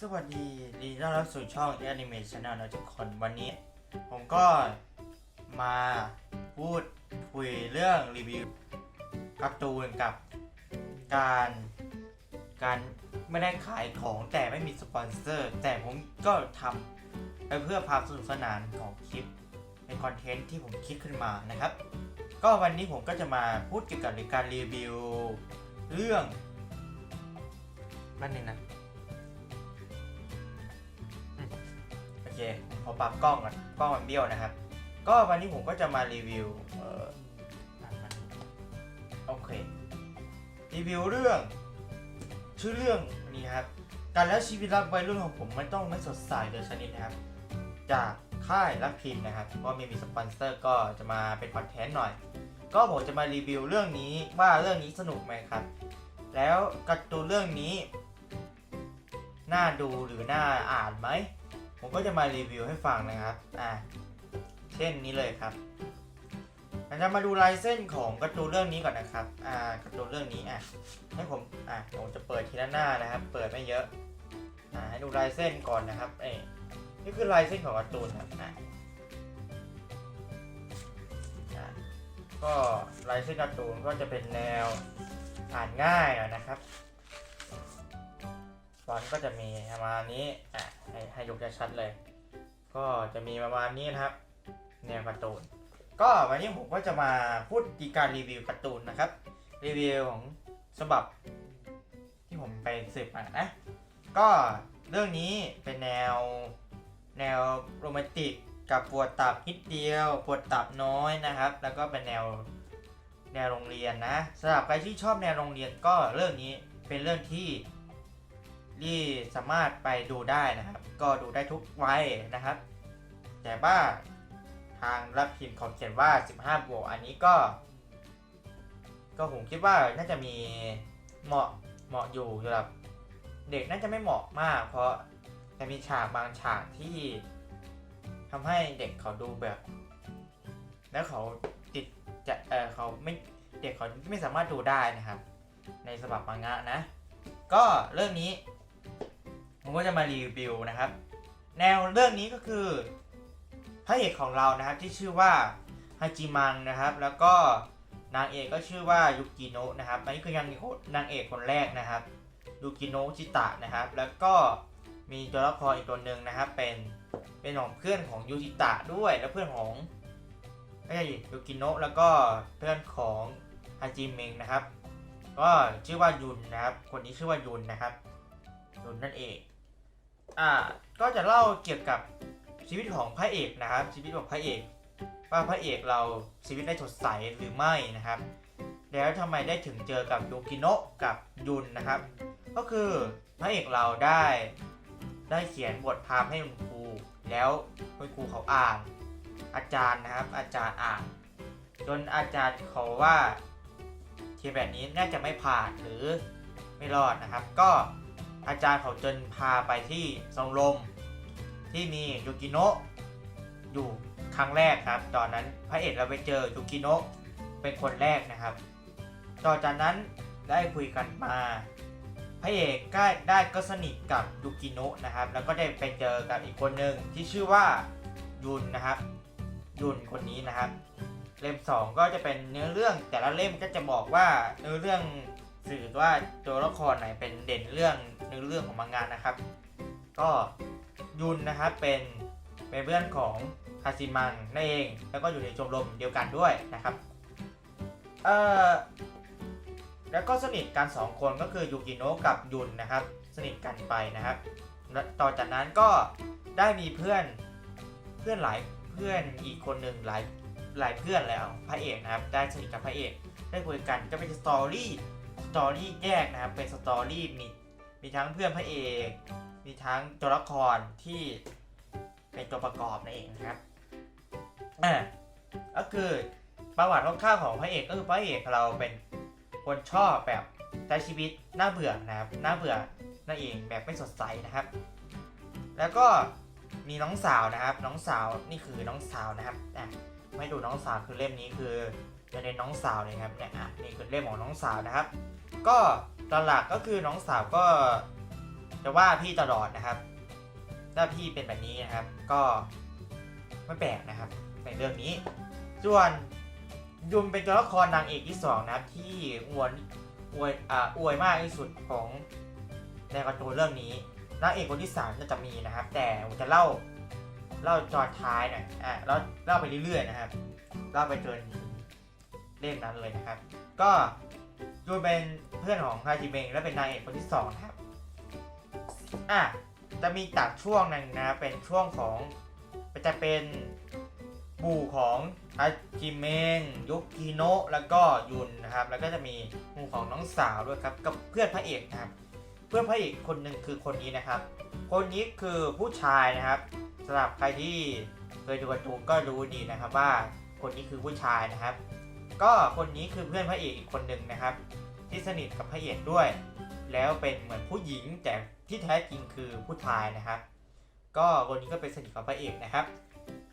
สวัสดีดีต้อนรับสู่ช่อง Animation Channel นะทุกคนวันนี้ ผมก็มาพูดคุยเรื่องรีวิวการ์ตูนกับการการไม่ได้ขายของแต่ไม่มีสปอนเซอร์ แต่ผมก็ทำไปเพื่อความสนุกสนานของคลิปเป็นคอนเทนต์ที่ผมคิดขึ้นมานะครับ ก็วันนี้ผมก็จะมาพูดเกี่ยวกับการรีวิว เรื่องนั่นเองนะ เคผมขอปรับกล้องก่อนกล้องมันเบี้ยวนะครับ ก็วันนี้ผมก็จะมารีวิวเออโอเค รีวิวเรื่อง ชื่อเรื่องนี้ครับ การแล้วชีวิตรับวัยรุ่นของผมไม่ต้องไม่สดใสเลยชนิดนะครับ จากค่ายรับพิมพ์นะครับเพราะไม่มีสปอนเซอร์ก็จะมาเป็นคอนเทนต์หน่อย ก็ผมจะมารีวิวเรื่องนี้ว่าเรื่องนี้สนุกไหมครับ แล้วการ์ตูนเรื่องนี้น่าดูหรือน่าอ่านไหม ผมก็จะมารีวิวให้ฟังนะครับอ่าเช่นนี้เลยครับเราจะมาดูลายเส้นของการ์ตูนเรื่องนี้ก่อนนะครับอ่าการ์ตูนเรื่องนี้อะให้ผมอะผมจะเปิดทีละหน้านะครับ เปิดไม่เยอะอ่าให้ดูลายเส้นก่อนนะครับเอ้ยนี่คือลายเส้นของการ์ตูนครับอะอะก็ลายเส้นการ์ตูนก็จะเป็นแนวอ่านง่ายหน่อยนะครับฟอนต์ก็จะมีประมาณนี้ ให้ให้ยกชัดๆเลย ก็จะมีประมาณนี้นะครับ แนวการ์ตูน ก็วันนี้ผมก็จะมาพูดดีการรีวิวการ์ตูนนะครับ รีวิวของฉบับ ที่ผมไปสืบมานะ ก็เรื่องนี้เป็นแนวแนวโรแมนติกกับปวดตับนิดเดียวปวดตับน้อยนะครับ แล้วก็เป็นแนวแนวโรงเรียนนะสำหรับใครที่ชอบแนวโรงเรียนก็เรื่องนี้เป็นเรื่องที่ ที่สามารถไปดูได้นะครับ ก็ดูได้ทุกวัยนะครับ แต่ว่าทางรับพิมพ์เขาเขียนว่า 15 บวก อันนี้ก็ ก็ผมคิดว่าน่าจะมีเหมาะเหมาะอยู่สำหรับเด็กน่าจะไม่เหมาะมาก เพราะจะมีฉากบางฉากที่ทำให้เด็กเขาดูแบบ แล้วเขาติดจะเออเขาไม่เด็กเขาไม่สามารถดูได้นะครับ ในฉบับมังงะนะ ก็เรื่องนี้ ผมก็จะมารีวิวนะครับ แนวเรื่องนี้ก็คือพระเอกของเรานะครับที่ชื่อว่าฮาจิมังนะครับ แล้วก็นางเอกก็ชื่อว่ายุกิโนะนะครับอันนี้คือนางนางเอกคนแรกนะครับยุกิโนะชิตะนะครับ แล้วก็มีตัวละครอีกตัวหนึ่งนะครับ เป็นเป็นของเพื่อนของยูจิตะด้วยแล้วเพื่อนของไม่ใช่ยุกิโนะแล้วก็เพื่อนของฮาจิเมงนะครับ ก็ชื่อว่ายุนนะครับ คนนี้ชื่อว่ายุนนะครับยุนนั่นเอง อ่าก็จะเล่าเกี่ยวกับชีวิตของพระเอกนะครับ ชีวิตของพระเอก ว่าพระเอกเราชีวิตได้สดใสหรือไม่นะครับ แล้วทำไมได้ถึงเจอกับยูกิโนะกับยุนนะครับ ก็คือพระเอกเราได้ได้เขียนบทพามให้คุณครู แล้วคุณครูเขาอ่าน อาจารย์นะครับ อาจารย์อ่าน จนอาจารย์เขาว่าเขียแบบนี้น่าจะไม่ผ่านหรือไม่รอดนะครับ ก็ อาจารย์เขาจนพาไปที่ทรงลมที่มียูกิโนะอยู่ครั้งแรกครับ ตอนนั้นพระเอกเราไปเจอยูกิโนะเป็นคนแรกนะครับต่อจากนั้นได้คุยกันมา พระเอกก็ได้ก็สนิทกับยูกิโนะนะครับ แล้วก็ได้ไปเจอกับอีกคนหนึ่งที่ชื่อว่ายุนนะครับ ยุนคนนี้นะครับ เล่ม 2 ก็จะเป็นเนื้อเรื่องแต่ละเล่มก็จะบอกว่าเนื้อเรื่อง สื่อว่าตัวละครไหนเป็นเด่นเรื่องเนื้อเรื่องของมังงานนะครับ ก็ยุนนะครับเป็นเป็นเพื่อนของฮาซิมังนั่นเอง แล้วก็อยู่ในชมรมเดียวกันด้วยนะครับเอ่อแล้วก็สนิทกันสองคนก็คือยูกิโนะกับยุนนะครับ สนิทกันไปนะครับต่อจากนั้นก็ได้มีเพื่อนเพื่อนหลายเพื่อนอีกคนหนึ่งหลายหลายเพื่อนแล้วพระเอกนะครับ ได้สนิทกับพระเอก ได้คุยกันก็เป็นสตอรี่ ตอรี่แยกนะครับ เป็นสตอรี่มีมีทั้งเพื่อนพระเอก มีทั้งตัวละครที่เป็นตัวประกอบนั่นเองนะครับ อ่า ก็คือประวัติคร่าวๆของพระเอกก็คือพระเอกเราเป็นคนชอบแบบใช้ชีวิตน่าเบื่อนะครับน่าเบื่อนั่นเองแบบไม่สดใสนะครับ แล้วก็มีน้องสาวนะครับ น้องสาวนี่คือน้องสาวนะครับอะไม่ดูน้องสาวคือเล่มนี้คือ จะเน้นน้องสาวเลยครับเนี่ยอะนี่คือเล่มของน้องสาวนะครับ ก็ตอนหลักก็คือน้องสาวก็จะว่าพี่ตลอดนะครับ ถ้าพี่เป็นแบบนี้นะครับ ก็ไม่แปลกนะครับ ในเรื่องนี้ ส่วนยุนเป็นตัวละครนางเอกที่สองนะครับที่อวยอวยอ่าอวยมากที่สุดของในการ์ตูนเรื่องนี้นางเอกคนที่สามน่าจะมีนะครับ แต่ผมจะเล่าเล่าจอดท้ายหน่อยอะเล่าเล่าไปเรื่อยๆนะครับเล่าไปจน เล่มนั้นเลยนะครับ ก็ยูนเป็นเพื่อนของฮาจิเบงและเป็นนางเอกคนที่สองนะครับอะจะมีตัดช่วงหนึ่งนะเป็นช่วงของจะเป็นบูของฮาจิเมงยุกิโนะแล้วก็ยุนนะครับ แล้วก็จะมีหมู่ของน้องสาวด้วยครับ กับเพื่อนพระเอกนะครับ เพื่อนพระเอกคนหนึ่งคือคนนี้นะครับ คนนี้คือผู้ชายนะครับสำหรับใครที่เคยดูการ์ตูนก็รู้ดีนะครับว่าคนนี้คือผู้ชายนะครับ ก็คนนี้คือเพื่อนพระเอกอีกคนหนึ่งนะครับ ที่สนิทกับพระเอกด้วย แล้วเป็นเหมือนผู้หญิงแต่ที่แท้จริงคือผู้ชายนะครับ ก็คนนี้ก็เป็นสนิทกับพระเอกนะครับ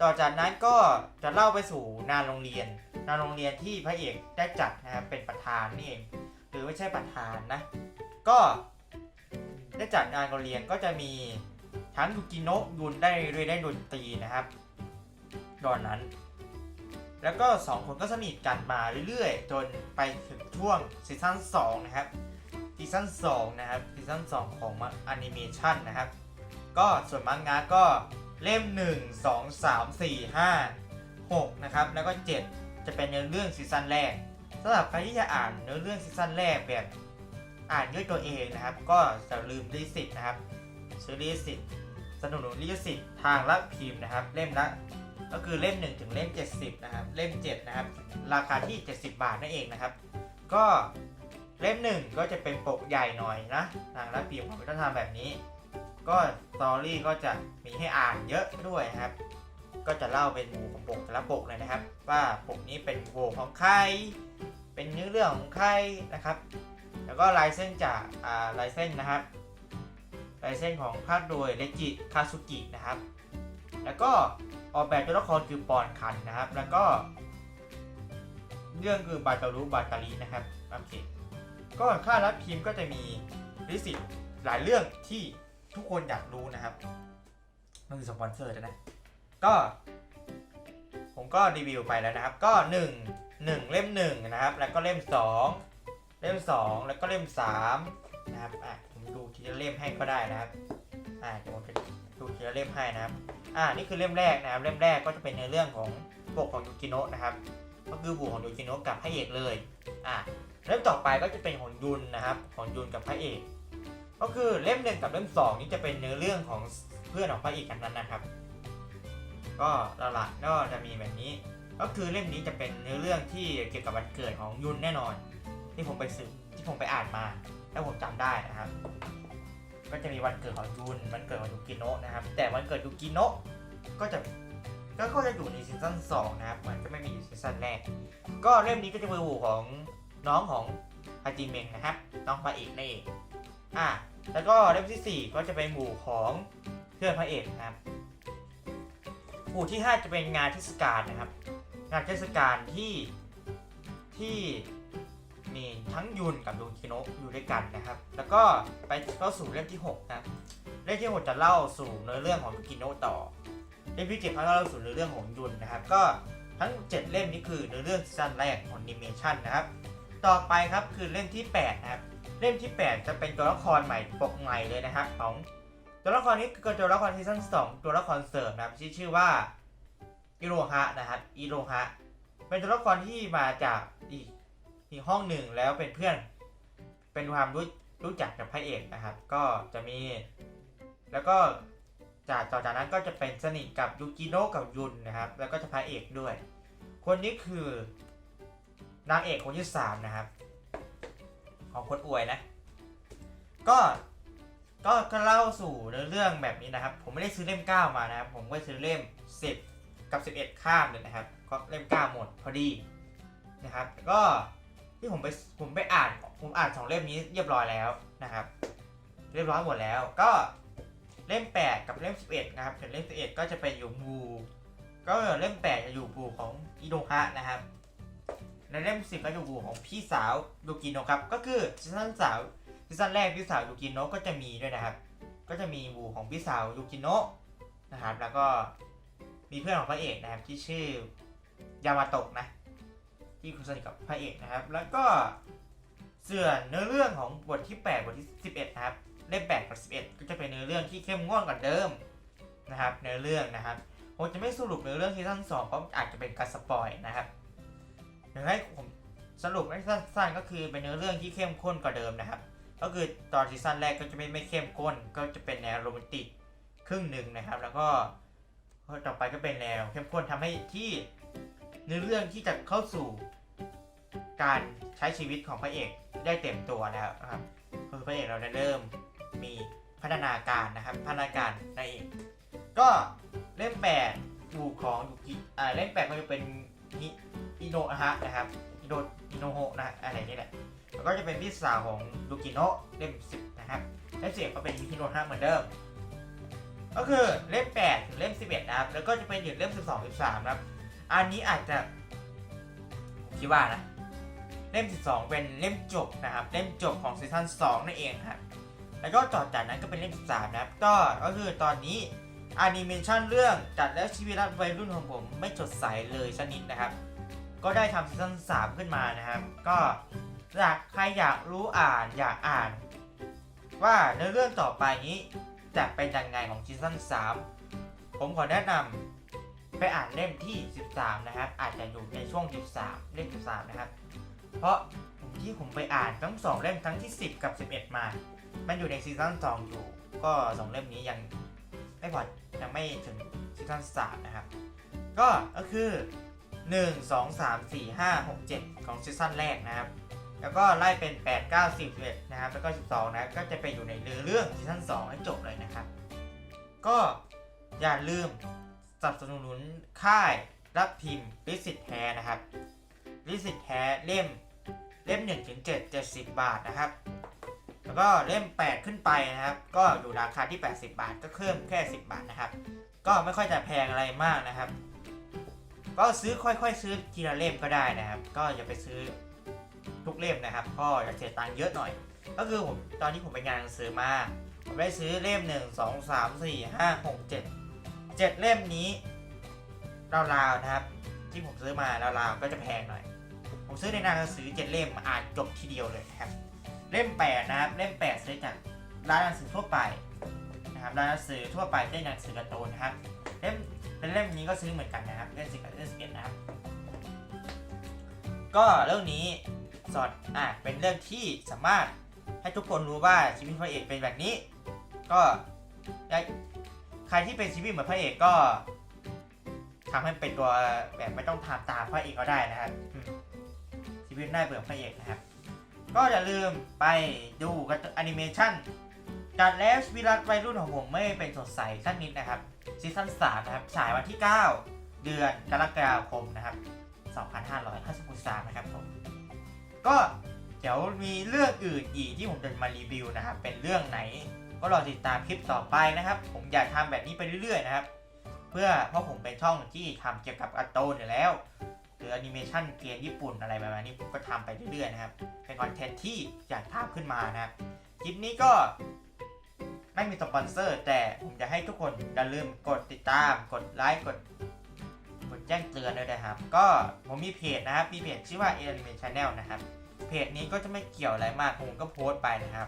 ต่อจากนั้นก็จะเล่าไปสู่งานโรงเรียนงานโรงเรียนที่พระเอกได้จัดนะครับเป็นประธานนี่เองหรือไม่ใช่ประธานนะ ก็ได้จัดงานโรงเรียนก็จะมีทั้งยูกิโนะยุนได้เรียนได้ดนตรีนะครับตอนนั้น แล้วก็สองคนก็สนิทกันมาเรื่อยๆ จนไปถึงช่วงซีซั่น2นะครับซีซั่น2นะครับซีซั่น2ของแอนิเมชันนะครับ ก็ส่วนมังงะก็เล่ม 1 2 3 4 5 6นะครับแล้วก็ 7 จะเป็นเนื้อเรื่องซีซั่นแรกสำหรับใครที่จะอ่านเนื้อเรื่องซีซั่นแรกแบบอ่านด้วยตัวเองนะครับ ก็จะลืมลิสิทธิ์นะครับซื้อลิสิทธิ์สนุนลิสิทธิ์ทางละพิมพ์นะครับ เล่มละ ก็คือเล่ม1ถึงเล่ม70นะครับเล่ม7นะครับราคาที่ 70 บาทนั่นเองนะครับ ก็เล่ม1ก็จะเป็นปกใหญ่หน่อยนะทางรับปีผมก็ทำแบบนี้ ก็สตอรี่ก็จะมีให้อ่านเยอะด้วยครับ ก็จะเล่าเป็นหมู่ของปกแต่ละปกเลยนะครับ ว่าปกนี้เป็นโวของใคร เป็นเนื้อเรื่องของใครนะครับ แล้วก็ลายเส้นจากอ่าลายเส้นนะครับลายเส้นของภาคโดยเลจิคาสุกินะครับ แล้วก็ ออกแบบตัวละครคือปอนคันนะครับ แล้วก็ เรื่องคือบาตารุบาตาลีนะครับโอเคก็ค่ารับพิมพ์ก็จะมีลิสิตหลายเรื่องที่ทุกคนอยากรู้นะครับมันคือสปอนเซอร์นะ ก็ ผมก็รีวิวไปแล้วนะครับ ก็ 1 1 เล่ม1นะครับ แล้วก็เล่ม 2 เล่ม 2 แล้วก็เล่ม3นะครับอะผมดูทีละเล่มให้ก็ได้นะครับอ่าเดี๋ยวผมจะ ดูทีละเล่มให้นะครับ อ่า นี่คือเล่มแรกนะครับ เล่มแรกก็จะเป็นในเรื่องของปกของยูกิโนะนะครับ ก็คือบุของยูกิโนะกับพระเอกเลย อ่า เล่มต่อไปก็จะเป็นของยุนนะครับ ของยุนกับพระเอก ก็คือเล่มหนึ่งกับเล่มสองนี่จะเป็นเนื้อเรื่องของเพื่อนของพระเอกกันนั้นนะครับ ก็หลักๆก็จะมีแบบนี้ ก็คือเล่มนี้จะเป็นเนื้อเรื่องที่เกี่ยวกับวันเกิดของยุนแน่นอน ที่ผมไปสืบที่ผมไปอ่านมา แล้วผมจำได้นะครับ ก็จะมีวันเกิดของยุนวันเกิดของยูกิโนะนะครับ แต่วันเกิดยูกิโนะก็จะก็ก็จะอยู่ในซีซั่นสองนะครับ มันก็ไม่มีอยู่ซีซั่นแรก ก็เล่มนี้ก็จะเป็นหูของน้องของฮาจิเมงนะครับ น้องพระเอกนั่นเองอะแล้วก็เล่มที่สี่ก็จะเป็นหมู่ของเพื่อนพระเอกนะครับ หมู่ที่ห้าจะเป็นงานเทศกาลนะครับ งานเทศกาลที่ที่ ทั้งยุนกับยูกิโนะอยู่ด้วยกันนะครับ แล้วก็ไปเข้าสู่เล่มที่6นะครับเล่มที่6จะเล่าสู่เนื้อเรื่องของยูกิโนะต่อเล่มที่7ก็ดเขาเล่าสู่เนื้อเรื่องของยุนนะครับ ก็ทั้ง 7 เล่มนี้คือเนื้อเรื่องซันแรกของนิเมชันนะครับ ต่อไปครับคือเล่มที่8นะครับเล่มที่ 8 จะเป็นตัวละครใหม่ปกใหม่เลยนะครับของตัวละครนี้คือตัวละครซีซั่น2ตัวละครเสริมนะครับที่ชื่อว่าอิโรฮะนะครับอิโรฮะเป็นตัวละครที่มาจากอีก อีกห้องหนึ่งแล้วเป็นเพื่อน เป็นความรู้รู้จักกับพระเอกนะครับ ก็จะมี แล้วก็จากต่อจากนั้นก็จะเป็นสนิทกับยูกิโนะกับยุนนะครับ แล้วก็จะพระเอกด้วย คนนี้คือนางเอกคนที่สามนะครับ ของคนอวยนะ ก็ก็ก็เล่าสู่เนื้อเรื่องแบบนี้นะครับ ผมไม่ได้ซื้อเล่ม 9 มานะครับ ผมก็ซื้อเล่ม 10 กับ 11 ข้ามเลยนะครับก็เล่ม 9 หมดพอดีนะครับ ก็ ที่ผมไปผมไปอ่านผมอ่านสองเล่มนี้เรียบร้อยแล้วนะครับ เรียบร้อยหมดแล้วก็เล่ม 8 กับเล่ม 11 นะครับส่วนเล่ม 11 ก็จะเป็นอยู่บูก็เล่ม 8 จะอยู่บูของอิโดฮะนะครับในเล่ม 10 ก็อยู่บูของพี่สาวยูกิโนะครับ ก็คือซีซั่นสาวซีซั่นแรกพี่สาวยูกิโนะก็จะมีด้วยนะครับ ก็จะมีบูของพี่สาวยูกิโนะนะครับแล้วก็มีเพื่อนของพระเอกนะครับที่ชื่อยามาโตะนะ ที่คุณสนิทกับพระเอกนะครับ แล้วก็ส่วนเนื้อเรื่องของบทที่ 8 บทที่ 11 นะครับ เล่ม8กับ11 ก็จะเป็นเนื้อเรื่องที่เข้มงวดกว่าเดิมนะครับเนื้อเรื่องนะครับผมจะไม่สรุปเนื้อเรื่องซีซั่น2เพราะอาจจะเป็นการสปอยนะครับเดี๋ยวให้ผมสรุปให้สั้นๆก็คือเป็นเนื้อเรื่องที่เข้มข้นกว่าเดิมนะครับ ก็คือตอนซีซั่นแรกก็จะไม่ไม่เข้มข้น ก็จะเป็นแนวโรแมนติกครึ่งหนึ่งนะครับ แล้วก็ต่อไปก็เป็นแนวเข้มข้นทำให้ที่ เนื้อเรื่องที่จะเข้าสู่การใช้ชีวิตของพระเอกได้เต็มตัวแล้วนะครับคือพระเอกเราได้เริ่มมีพัฒนาการนะครับพัฒนาการในเองก็เล่มแปดบูของยูกิอ่าเล่มแปดก็จะเป็นฮิอิโนะฮะนะครับอิโนอิโนโฮะนะอะไรนี่แหละแล้วก็จะเป็นพี่สาวของยูกิโนะเล่มสิบนะครับเล่มสิบก็เป็นฮิโนะฮะเหมือนเดิม ก็คือเล่ม8ถึงเล่ม11นะครับแล้วก็จะเป็นอยู่เล่ม12 13นะครับ อันนี้อาจจะคิดว่านะ เล่ม 12 เป็นเล่มจบนะครับ เล่มจบของซีซั่น2นั่นเองครับ แล้วก็ต่อจากนั้นก็เป็นเล่ม 13 นะครับ ก็ก็คือตอนนี้แอนิเมชันเรื่องจัดแล้วชีวิตรัวัยรุ่นของผมไม่จดใสเลยชนิดนะครับ ก็ได้ทำซีซั่น3 ขึ้นมานะครับ ก็อยากใครอยากรู้อ่านอยากอ่าน ว่าในเรื่องต่อไปนี้จะเป็นยังไงของซีซั่น3 ผมขอแนะนำ ไปอ่านเล่มที่ 13 นะครับ อาจจะอยู่ในช่วง 13 เล่ม 13 นะครับ เพราะที่ผมไปอ่านทั้ง 2 เล่มทั้งที่ 10 กับ 11 มา มันอยู่ในซีซั่น2อยู่ ก็ 2 เล่มนี้ยังไม่พอยังไม่ถึงซีซั่น3นะครับ ก็ก็คือ 1 2 3 4 5 6 7 ของซีซั่นแรกนะครับ แล้วก็ไล่เป็น 8 9 10 11 นะครับ แล้วก็ 12 นะ ก็จะไปอยู่ในเรื่องเรื่องซีซั่น2ให้จบเลยนะครับ ก็อย่าลืม สนับสนุนค่ายรับพิมพ์ลิสิตแท้นะครับลิสิตแท้เล่มเล่ม1ถึง7 70 บาทนะครับ แล้วก็เล่ม 8 ขึ้นไปนะครับ ก็อยู่ราคาที่ 80 บาท ก็เพิ่มแค่ 10 บาทนะครับ ก็ไม่ค่อยจะแพงอะไรมากนะครับ ก็ซื้อค่อยๆ ซื้อทีละเล่มก็ได้นะครับ ก็อย่าไปซื้อทุกเล่มนะครับก็จะเสียตังค์เยอะหน่อย ก็คือผมตอนที่ผมไปงานหนังสือมา ผมได้ซื้อเล่ม 1 2 3 4 5 6 7 7 เล่มนี้ราวๆนะครับ ที่ผมซื้อมาราวๆก็จะแพงหน่อย ผมซื้อในหนังสือ 7 เล่มอ่านจบทีเดียวเลยครับ เล่ม 8 นะครับ เล่ม 8 ซื้อจากร้านหนังสือทั่วไปนะครับร้านหนังสือทั่วไปได้หนังสือการ์ตูนนะครับเล่มเป็นเล่มนี้ก็ซื้อเหมือนกันนะครับเล่มสิบกับเล่มสิบเอ็ดนะครับ ก็เรื่องนี้สอนอะเป็นเรื่องที่สามารถให้ทุกคนรู้ว่าชีวิตพระเอกเป็นแบบนี้ ก็ได้ ใครที่เป็นชีวิตเหมือนพระเอกก็ทำให้เป็นตัวแบบไม่ต้องทำตามพระเอกก็ได้นะครับชีวิตน่าเบื่อพระเอกนะครับ ก็อย่าลืมไปดูกันแอนิเมชันจัดแล้วชีวิตรักวัยรุ่นของผมไม่เป็นสดใสสักนิดนะครับซีซั่น3นะครับฉายวันที่ 9 เดือนกรกฎาคมนะครับ 2553 นะครับผมก็เดี๋ยวมีเรื่องอื่นอีกที่ผมจะมารีวิวนะครับ เป็นเรื่องไหน ก็รอติดตามคลิปต่อไปนะครับ ผมอยากทำแบบนี้ไปเรื่อยๆนะครับ เพื่อเพราะผมเป็นช่องที่ทำเกี่ยวกับการ์ตูนอยู่แล้ว หรือแอนิเมชันเกมญี่ปุ่นอะไรประมาณนี้ผมก็ทำไปเรื่อยๆนะครับ เป็นคอนเทนต์ที่อยากทำขึ้นมานะครับคลิปนี้ก็ไม่มีสปอนเซอร์ แต่ผมจะให้ทุกคนอย่าลืมกดติดตาม กดไลค์กดกดแจ้งเตือนด้วยนะครับ ก็ผมมีเพจนะครับ มีเพจชื่อว่า Anime Channel นะครับ เพจนี้ก็จะไม่เกี่ยวอะไรมาก ผมก็โพสต์ไปนะครับ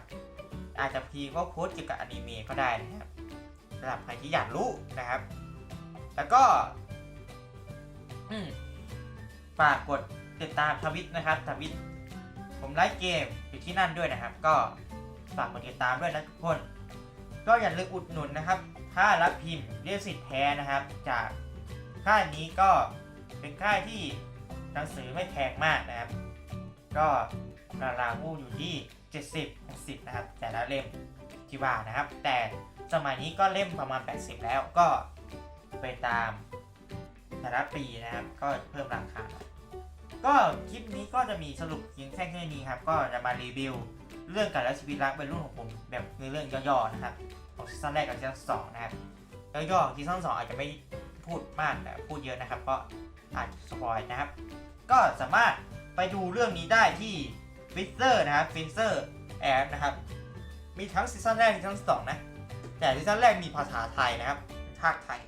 อาจจะพีก็โพสเกี่ยวกับอนิเมะก็ได้นะครับสำหรับใครที่อยากรู้นะครับ แล้วก็ฝากกดติดตามทวิตนะครับทวิตผมไลฟ์เกมอยู่ที่นั่นด้วยนะครับ ก็ฝากกดติดตามด้วยนะทุกคน ก็อย่าลืมอุดหนุนนะครับ ถ้ารับพิมพ์เรียกสิทธิ์แท้นะครับ จากค่ายนี้ก็เป็นค่ายที่หนังสือไม่แพงมากนะครับ ก็ราคาคู่อยู่ที่ 70 60 นะครับ แต่ละเล่มที่ว่านะครับ แต่สมัยนี้ก็เล่มประมาณ 80 แล้วก็ไปตามแต่ละปีนะครับ ก็เพิ่มราคา ก็คลิปนี้ก็จะมีสรุปเพียงแค่แค่นี้ครับ ก็จะมารีวิวเรื่องการและชีวิตรักเป็นรุ่นของผมแบบในเรื่องย่อๆนะครับของซีซั่นแรกกับซีซั่นสองนะครับย่อๆของซีซั่นสองอาจจะไม่พูดมากแต่พูดเยอะนะครับ ก็อาจจะสปอยนะครับ ก็สามารถไปดูเรื่องนี้ได้ที่ ฟิเซอร์นะครับฟิเซอร์แอปนะครับ มีทั้งซีซั่นแรกซีซั่นสองนะ แต่ซีซั่นแรกมีภาษาไทยนะครับภาคไทย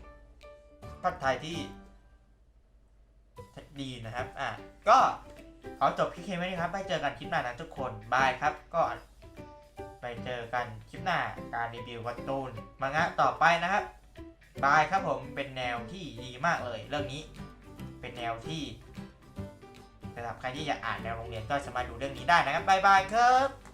ภาคไทยที่ดีนะครับอะก็ขอจบคลิปเพียงเท่านี้ครับ ไปเจอกันคลิปหน้านะทุกคนบายครับก็ไปเจอกันคลิปหน้าการรีวิวการ์ตูนมังงะต่อไปนะครับบายครับผมเป็นแนวที่ดีมากเลยเรื่องนี้ เป็นแนวที่ สำหรับใครที่อยากอ่านในโรงเรียนก็สามารถดูเรื่องนี้ได้นะครับบายบายครับ